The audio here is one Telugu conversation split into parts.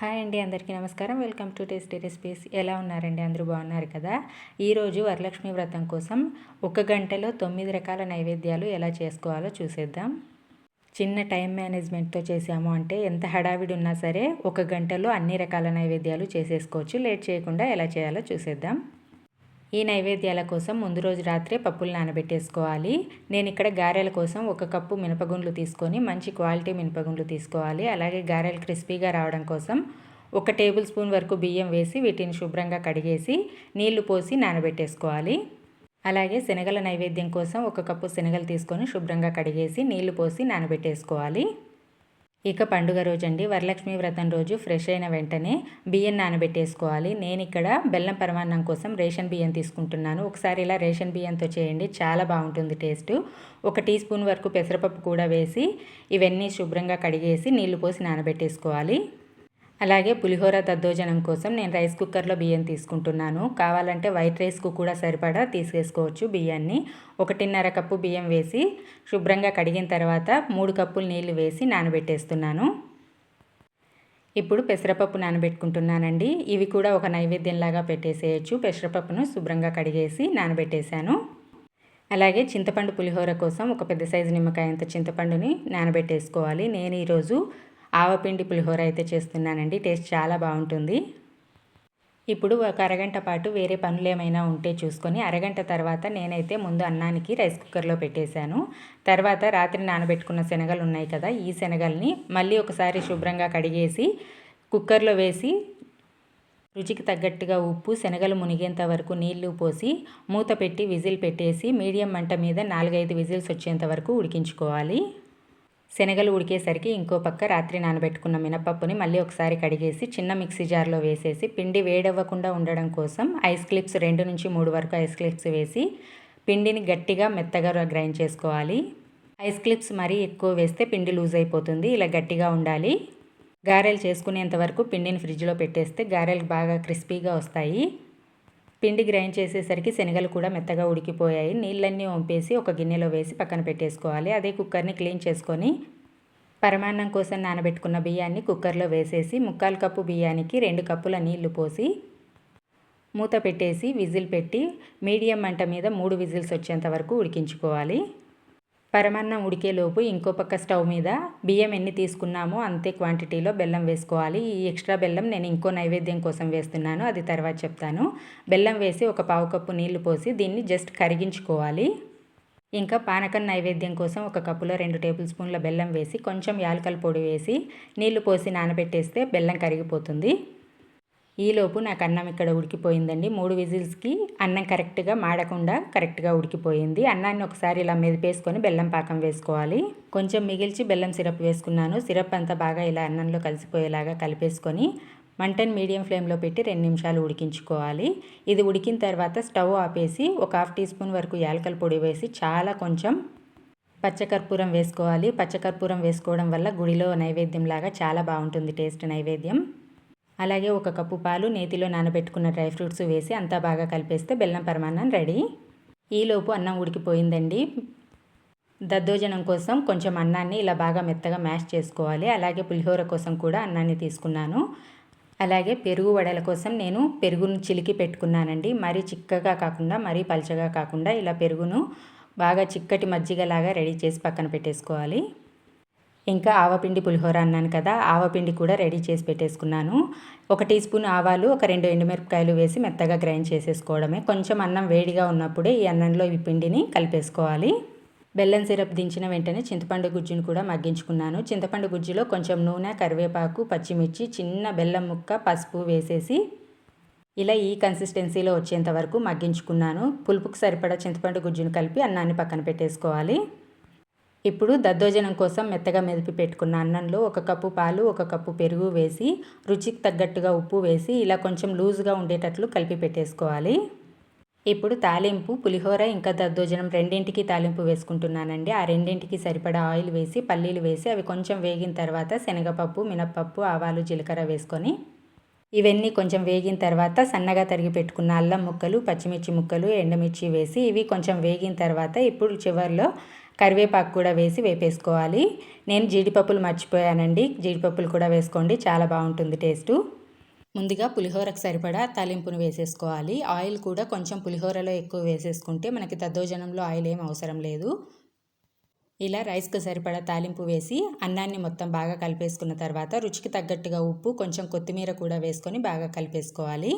హాయ్ అండి అందరికీ నమస్కారం. Welcome to tasty recipes. ఎలా ఉన్నారండి? అందరూ బాగున్నారు కదా? ఈరోజు వరలక్ష్మి వ్రతం కోసం ఒక గంటలో తొమ్మిది రకాల నైవేద్యాలు ఎలా చేసుకోవాలో చూసేద్దాం. చిన్న టైం మేనేజ్మెంట్తో చేసాము అంటే ఎంత హడావిడి ఉన్నా సరే ఒక గంటలో అన్ని రకాల నైవేద్యాలు చేసేసుకోవచ్చు. లేట్ చేయకుండా ఎలా చేయాలో చూసేద్దాం. ఈ నైవేద్యాల కోసం ముందు రోజు రాత్రే పప్పులు నానబెట్టేసుకోవాలి. నేను ఇక్కడ గారెల కోసం ఒక కప్పు మినపగుండ్లు తీసుకొని మంచి క్వాలిటీ మినపగుండ్లు తీసుకోవాలి. అలాగే గారెలు క్రిస్పీగా రావడం కోసం ఒక టేబుల్ స్పూన్ వరకు బియ్యం వేసి వీటిని శుభ్రంగా కడిగేసి నీళ్ళు పోసి నానబెట్టేసుకోవాలి. అలాగే శనగల నైవేద్యం కోసం ఒక కప్పు శనగలు తీసుకొని శుభ్రంగా కడిగేసి నీళ్ళు పోసి నానబెట్టేసుకోవాలి. ఇక పండుగ రోజు అండి వరలక్ష్మి వ్రతం రోజు ఫ్రెష్ అయిన వెంటనే బియ్యం నానబెట్టేసుకోవాలి. నేను ఇక్కడ బెల్లం పరమాన్నం కోసం రేషన్ బియ్యం తీసుకుంటున్నాను. ఒకసారి ఇలా రేషన్ బియ్యంతో చేయండి. చాలా బాగుంటుంది టేస్ట్. ఒక టీ స్పూన్ వరకు పెసరపప్పు కూడా వేసి ఇవన్నీ శుభ్రంగా కడిగేసి నీళ్ళు పోసి నానబెట్టేసుకోవాలి. అలాగే పులిహోర దద్దోజనం కోసం నేను రైస్ కుక్కర్లో బియ్యం తీసుకుంటున్నాను. కావాలంటే వైట్ రైస్కు కూడా సరిపడా తీసేసుకోవచ్చు బియ్యాన్ని. ఒకటిన్నర కప్పు బియ్యం వేసి శుభ్రంగా కడిగిన తర్వాత మూడు కప్పులు నీళ్ళు వేసి నానబెట్టేస్తున్నాను. ఇప్పుడు పెసరపప్పు నానబెట్టుకుంటున్నానండి. ఇవి కూడా ఒక నైవేద్యంలాగా పెట్టేసేయచ్చు. పెసరపప్పును శుభ్రంగా కడిగేసి నానబెట్టేశాను. అలాగే చింతపండు పులిహోర కోసం ఒక పెద్ద సైజు నిమ్మకాయంత చింతపండుని నానబెట్టేసుకోవాలి. నేను ఈరోజు ఆవపిండి పులిహోర అయితే చేస్తున్నానండి. టేస్ట్ చాలా బాగుంటుంది. ఇప్పుడు ఒక అరగంట పాటు వేరే పనులు ఏమైనా ఉంటే చూసుకొని అరగంట తర్వాత నేనైతే ముందు అన్నానికి రైస్ కుక్కర్లో పెట్టేశాను. తర్వాత రాత్రి నానబెట్టుకున్న శనగలు ఉన్నాయి కదా ఈ శనగల్ని మళ్ళీ ఒకసారి శుభ్రంగా కడిగేసి కుక్కర్లో వేసి రుచికి తగ్గట్టుగా ఉప్పు శనగలు మునిగేంత వరకు నీళ్ళు పోసి మూత పెట్టి విజిల్ పెట్టేసి మీడియం మంట మీద నాలుగైదు విజిల్స్ వచ్చేంత వరకు ఉడికించుకోవాలి. శనగలు ఉడికేసరికి ఇంకో పక్క రాత్రి నానబెట్టుకున్న మినపప్పుని మళ్ళీ ఒకసారి కడిగేసి చిన్న మిక్సీ జార్లో వేసేసి పిండి వేడవ్వకుండా ఉండడం కోసం ఐస్ క్లిప్స్ రెండు నుంచి మూడు వరకు ఐస్ క్లిప్స్ వేసి పిండిని గట్టిగా మెత్తగా గ్రైండ్ చేసుకోవాలి. ఐస్ క్లిప్స్ మరీ ఎక్కువ వేస్తే పిండి లూజ్ అయిపోతుంది. ఇలా గట్టిగా ఉండాలి. గారెలు చేసుకునేంత వరకు పిండిని ఫ్రిడ్జ్లో పెట్టేస్తే గారెలు బాగా క్రిస్పీగా వస్తాయి. పిండి గ్రైండ్ చేసేసరికి శనగలు కూడా మెత్తగా ఉడికిపోయాయి. నీళ్ళన్నీ వంపేసి ఒక గిన్నెలో వేసి పక్కన పెట్టేసుకోవాలి. అదే కుక్కర్ని క్లీన్ చేసుకొని పరమాన్నం కోసం నానబెట్టుకున్న బియ్యాన్ని కుక్కర్లో వేసేసి ముక్కాలు కప్పు బియ్యానికి రెండు కప్పుల నీళ్ళు పోసి మూత పెట్టేసి విజిల్ పెట్టి మీడియం మంట మీద మూడు విజిల్స్ వచ్చేంత వరకు ఉడికించుకోవాలి. పరమాన్నం ఉడికేలోపు ఇంకో పక్క స్టవ్ మీద బియ్యం ఎన్ని తీసుకున్నామో అంతే క్వాంటిటీలో బెల్లం వేసుకోవాలి. ఈ ఎక్స్ట్రా బెల్లం నేను ఇంకో నైవేద్యం కోసం వేస్తున్నాను. అది తర్వాత చెప్తాను. బెల్లం వేసి ఒక పావు కప్పు నీళ్ళు పోసి దీన్ని జస్ట్ కరిగించుకోవాలి. ఇంకా పానకం నైవేద్యం కోసం ఒక కప్పులో రెండు టేబుల్ స్పూన్ల బెల్లం వేసి కొంచెం యాలకల పొడి వేసి నీళ్ళు పోసి నానబెట్టేస్తే బెల్లం కరిగిపోతుంది. ఈలోపు నాకు అన్నం ఇక్కడ ఉడికిపోయిందండి. మూడు విజిల్స్కి అన్నం కరెక్ట్గా మాడకుండా కరెక్ట్గా ఉడికిపోయింది. అన్నాన్ని ఒకసారి ఇలా మెదిపేసుకొని బెల్లం పాకం వేసుకోవాలి. కొంచెం మిగిల్చి బెల్లం సిరప్ వేసుకున్నాను. సిరప్ అంతా బాగా ఇలా అన్నంలో కలిసిపోయేలాగా కలిపేసుకొని మంటన్ మీడియం ఫ్లేమ్లో పెట్టి రెండు నిమిషాలు ఉడికించుకోవాలి. ఇది ఉడికిన తర్వాత స్టవ్ ఆపేసి ఒక హాఫ్ టీ స్పూన్ వరకు యాలకల పొడి వేసి చాలా కొంచెం పచ్చకర్పూరం వేసుకోవాలి. పచ్చకర్పూరం వేసుకోవడం వల్ల గుడిలో నైవేద్యం లాగా చాలా బాగుంటుంది టేస్ట్ నైవేద్యం. అలాగే ఒక కప్పు పాలు నేతిలో నానబెట్టుకున్న డ్రై ఫ్రూట్స్ వేసి అంతా బాగా కలిపేస్తే బెల్లం పరమాన్నం రెడీ. ఈలోపు అన్నం ఉడికిపోయిందండి. దద్దోజనం కోసం కొంచెం అన్నాన్ని ఇలా బాగా మెత్తగా మ్యాష్ చేసుకోవాలి. అలాగే పులిహోర కోసం కూడా అన్నాన్ని తీసుకున్నాను. అలాగే పెరుగు వడల కోసం నేను పెరుగును చిలికి పెట్టుకున్నానండి. మరీ చిక్కగా కాకుండా మరీ పలచగా కాకుండా ఇలా పెరుగును బాగా చిక్కటి మజ్జిగలాగా రెడీ చేసి పక్కన పెట్టేసుకోవాలి. ఇంకా ఆవపిండి పులిహోర అన్నాను కదా ఆవపిండి కూడా రెడీ చేసి పెట్టేసుకున్నాను. ఒక టీ స్పూన్ ఆవాలు ఒక రెండు ఎండుమిరపకాయలు వేసి మెత్తగా గ్రైండ్ చేసేసుకోవడమే. కొంచెం అన్నం వేడిగా ఉన్నప్పుడే ఈ అన్నంలో ఈ పిండిని కలిపేసుకోవాలి. బెల్లం సిరప్ దించిన వెంటనే చింతపండు గుజ్జును కూడా మగ్గించుకున్నాను. చింతపండు గుజ్జులో కొంచెం నూనె కరివేపాకు పచ్చిమిర్చి చిన్న బెల్లం ముక్క పసుపు వేసేసి ఇలా ఈ కన్సిస్టెన్సీలో వచ్చేంత వరకు మగ్గించుకున్నాను. పులుపుకు సరిపడా చింతపండు గుజ్జును కలిపి అన్నాన్ని పక్కన పెట్టేసుకోవాలి. ఇప్పుడు దద్దోజనం కోసం మెత్తగా మెదిపి పెట్టుకున్న అన్నంలో ఒక కప్పు పాలు ఒక కప్పు పెరుగు వేసి రుచికి తగ్గట్టుగా ఉప్పు వేసి ఇలా కొంచెం లూజ్గా ఉండేటట్లు కలిపి పెట్టేసుకోవాలి. ఇప్పుడు తాలింపు పులిహోర ఇంకా దద్దోజనం రెండింటికి తాలింపు వేసుకుంటున్నానండి. ఆ రెండింటికి సరిపడా ఆయిల్ వేసి పల్లీలు వేసి అవి కొంచెం వేగిన తర్వాత శనగపప్పు మినప్పప్పు ఆవాలు జీలకర్ర వేసుకొని ఇవన్నీ కొంచెం వేగిన తర్వాత సన్నగా తరిగి పెట్టుకున్న అల్లం ముక్కలు పచ్చిమిర్చి ముక్కలు ఎండమిర్చి వేసి ఇవి కొంచెం వేగిన తర్వాత ఇప్పుడు చివరిలో కరివేపాకు కూడా వేసి వేపేసుకోవాలి. నేను జీడిపప్పులు మర్చిపోయానండి. జీడిపప్పులు కూడా వేసుకోండి. చాలా బాగుంటుంది టేస్టు. ముందుగా పులిహోరకు సరిపడా తాలింపును వేసేసుకోవాలి. ఆయిల్ కూడా కొంచెం పులిహోరలో ఎక్కువ వేసేసుకుంటే మనకి దద్దోజనంలో ఆయిల్ ఏం అవసరం లేదు. ఇలా రైస్కు సరిపడా తాలింపు వేసి అన్నాన్ని మొత్తం బాగా కలిపేసుకున్న తర్వాత రుచికి తగ్గట్టుగా ఉప్పు కొంచెం కొత్తిమీర కూడా వేసుకొని బాగా కలిపేసుకోవాలి.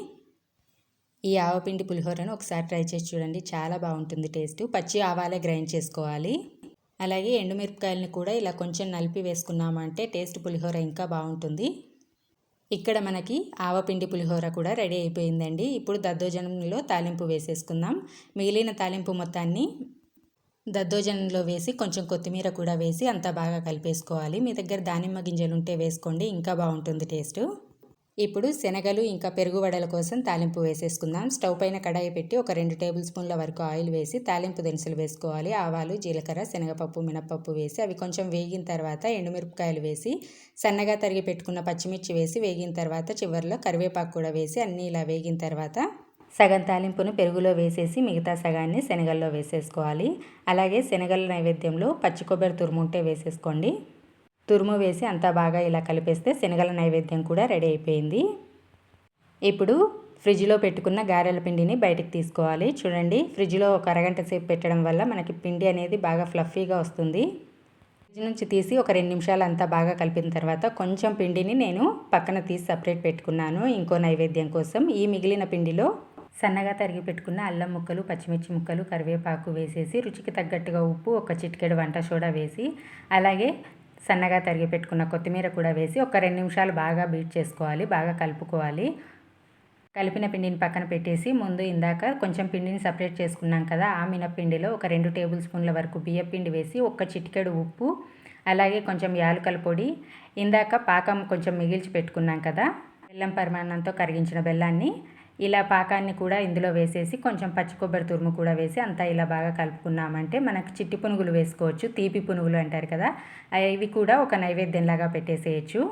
ఈ ఆవపిండి పులిహోరను ఒకసారి ట్రై చేసి చూడండి. చాలా బాగుంటుంది టేస్ట్. పచ్చి ఆవాలే గ్రైండ్ చేసుకోవాలి. అలాగే ఎండుమిరపకాయలని కూడా ఇలా కొంచెం నలిపి వేసుకున్నామంటే టేస్ట్ పులిహోర ఇంకా బాగుంటుంది. ఇక్కడ మనకి ఆవపిండి పులిహోర కూడా రెడీ అయిపోయిందండి. ఇప్పుడు దద్దోజనంలో తాలింపు వేసేసుకుందాం. మిగిలిన తాలింపు మొత్తాన్ని దద్దోజనంలో వేసి కొంచెం కొత్తిమీర కూడా వేసి అంతా బాగా కలిపేసుకోవాలి. మీ దగ్గర దానిమ్మ గింజలు ఉంటే వేసుకోండి. ఇంకా బాగుంటుంది టేస్టు. ఇప్పుడు శనగలు ఇంకా పెరుగు వడల కోసం తాలింపు వేసేసుకుందాం. స్టవ్ పైన కడాయి పెట్టి ఒక రెండు టేబుల్ స్పూన్ల వరకు ఆయిల్ వేసి తాలింపు దినుసులు వేసుకోవాలి. ఆవాలు జీలకర్ర శనగపప్పు మినపప్పు వేసి అవి కొంచెం వేగిన తర్వాత ఎండుమిరపకాయలు వేసి సన్నగా తరిగి పెట్టుకున్న పచ్చిమిర్చి వేసి వేగిన తర్వాత చివరిలో కరివేపాకు కూడా వేసి అన్నీ ఇలా వేగిన తర్వాత సగం తాలింపును పెరుగులో వేసేసి మిగతా సగాన్ని శనగల్లో వేసేసుకోవాలి. అలాగే శనగల నైవేద్యంలో పచ్చి కొబ్బరి తురుముంటే వేసేసుకోండి. తురుము వేసి అంతా బాగా ఇలా కలిపేస్తే శనగల నైవేద్యం కూడా రెడీ అయిపోయింది. ఇప్పుడు ఫ్రిడ్జ్లో పెట్టుకున్న గారెల పిండిని బయటకు తీసుకోవాలి. చూడండి ఫ్రిడ్జ్లో ఒక అరగంట సేపు పెట్టడం వల్ల మనకి పిండి అనేది బాగా ఫ్లఫీగా వస్తుంది. ఫ్రిడ్జ్ నుంచి తీసి ఒక రెండు నిమిషాలు అంతా బాగా కలిపిన తర్వాత కొంచెం పిండిని నేను పక్కన తీసి సపరేట్ పెట్టుకున్నాను ఇంకో నైవేద్యం కోసం. ఈ మిగిలిన పిండిలో సన్నగా తరిగి పెట్టుకున్న అల్లం ముక్కలు పచ్చిమిర్చి ముక్కలు కరివేపాకు వేసేసి రుచికి తగ్గట్టుగా ఉప్పు ఒక చిటికెడు వంట సోడా వేసి అలాగే సన్నగా తరిగి పెట్టుకున్న కొత్తిమీర కూడా వేసి ఒక రెండు నిమిషాలు బాగా బీట్ చేసుకోవాలి బాగా కలుపుకోవాలి. కలిపిన పిండిని పక్కన పెట్టేసి ముందు ఇందాక కొంచెం పిండిని సపరేట్ చేసుకున్నాం కదా ఆ మినపిండిలో ఒక రెండు టేబుల్ స్పూన్ల వరకు బియ్య పిండి వేసి ఒక చిటికెడు ఉప్పు అలాగే కొంచెం యాలకల పొడి ఇందాక పాకం కొంచెం మిగిల్చి పెట్టుకున్నాం కదా బెల్లం పరిమాణంతో కరిగించిన బెల్లాన్ని ఇలా పాకాన్ని కూడా ఇందులో వేసేసి కొంచెం పచ్చి కొబ్బరి తురుము కూడా వేసి అంతా ఇలా బాగా కలుపుకున్నామంటే మనకు చిట్టి పునుగులు వేసుకోవచ్చు తీపి పునుగులు అంటారు కదా ఇవి కూడా ఒక నైవేద్యంలాగా పెట్టేసేయచ్చు.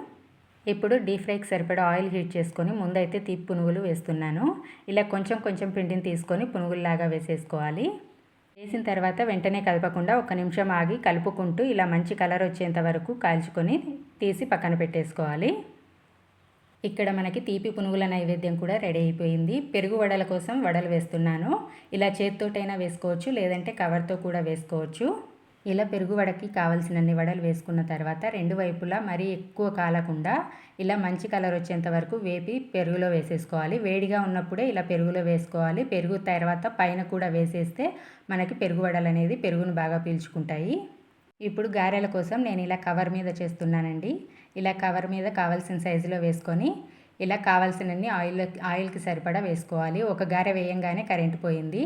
ఇప్పుడు డీప్ ఫ్రైకి సరిపడా ఆయిల్ హీట్ చేసుకొని ముందైతే తీపి పునుగులు వేస్తున్నాను. ఇలా కొంచెం కొంచెం పిండిని తీసుకొని పునుగుల్లాగా వేసేసుకోవాలి. వేసిన తర్వాత వెంటనే కలపకుండా ఒక నిమిషం ఆగి కలుపుకుంటూ ఇలా మంచి కలర్ వచ్చేంత వరకు కాల్చుకొని తీసి పక్కన పెట్టేసుకోవాలి. ఇక్కడ మనకి తీపి పునుగుల నైవేద్యం కూడా రెడీ అయిపోయింది. పెరుగు వడల కోసం వడలు వేస్తున్నాను. ఇలా చేతితోటైనా వేసుకోవచ్చు లేదంటే కవర్తో కూడా వేసుకోవచ్చు. ఇలా పెరుగు వడకి కావలసినన్ని వడలు వేసుకున్న తర్వాత రెండు వైపులా మరీ ఎక్కువ కాలకుండా ఇలా మంచి కలర్ వచ్చేంత వరకు వేపి పెరుగులో వేసేసుకోవాలి. వేడిగా ఉన్నప్పుడే ఇలా పెరుగులో వేసుకోవాలి. పెరుగు తర్వాత పైన కూడా వేసేస్తే మనకి పెరుగు వడలు అనేది పెరుగును బాగా పీల్చుకుంటాయి. ఇప్పుడు గారెల కోసం నేను ఇలా కవర్ మీద చేస్తున్నానండి. ఇలా కవర్ మీద కావాల్సిన సైజులో వేసుకొని ఇలా కావాల్సినన్ని ఆయిల్ ఆయిల్కి సరిపడా వేసుకోవాలి. ఒక గారె వేయంగానే కరెంటు పోయింది.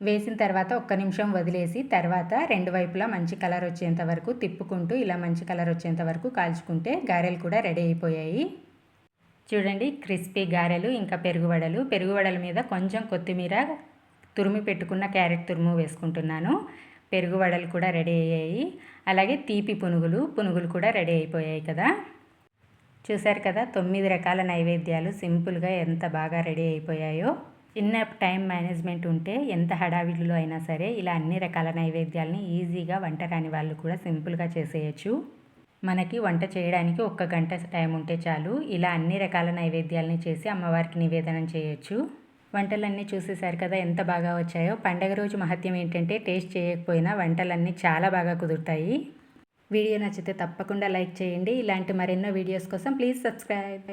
వేసిన తర్వాత ఒక్క నిమిషం వదిలేసి తర్వాత రెండు వైపులా మంచి కలర్ వచ్చేంత వరకు తిప్పుకుంటూ ఇలా మంచి కలర్ వచ్చేంత వరకు కాల్చుకుంటే గారెలు కూడా రెడీ అయిపోయాయి. చూడండి క్రిస్పీ గారెలు ఇంకా పెరుగువడలు. పెరుగువడల మీద కొంచెం కొత్తిమీర తురిమి పెట్టుకున్న క్యారెట్ తురుము వేసుకుంటున్నాను. పెరుగువడలు కూడా రెడీ అయ్యాయి. అలాగే తీపి పునుగులు పునుగులు కూడా రెడీ అయిపోయాయి కదా. చూశారు కదా తొమ్మిది రకాల నైవేద్యాలు సింపుల్గా ఎంత బాగా రెడీ అయిపోయాయో. చిన్న టైం మేనేజ్మెంట్ ఉంటే ఎంత హడావిడిలో అయినా సరే ఇలా అన్ని రకాల నైవేద్యాలని ఈజీగా వంట రాని వాళ్ళు కూడా సింపుల్గా చేసేయచ్చు. మనకి వంట చేయడానికి ఒక్క గంట టైం ఉంటే చాలు ఇలా అన్ని రకాల నైవేద్యాలని చేసి అమ్మవారికి నివేదనం చేయొచ్చు. వంటలన్నీ చూసేశారు కదా ఎంత బాగా వచ్చాయో. పండగ రోజు మహత్యం ఏంటంటే టేస్ట్ చేయకపోయినా వంటలన్నీ చాలా బాగా కుదురుతాయి. వీడియో నచ్చితే తప్పకుండా లైక్ చేయండి. ఇలాంటి మరెన్నో వీడియోస్ కోసం ప్లీజ్ సబ్స్క్రైబ్.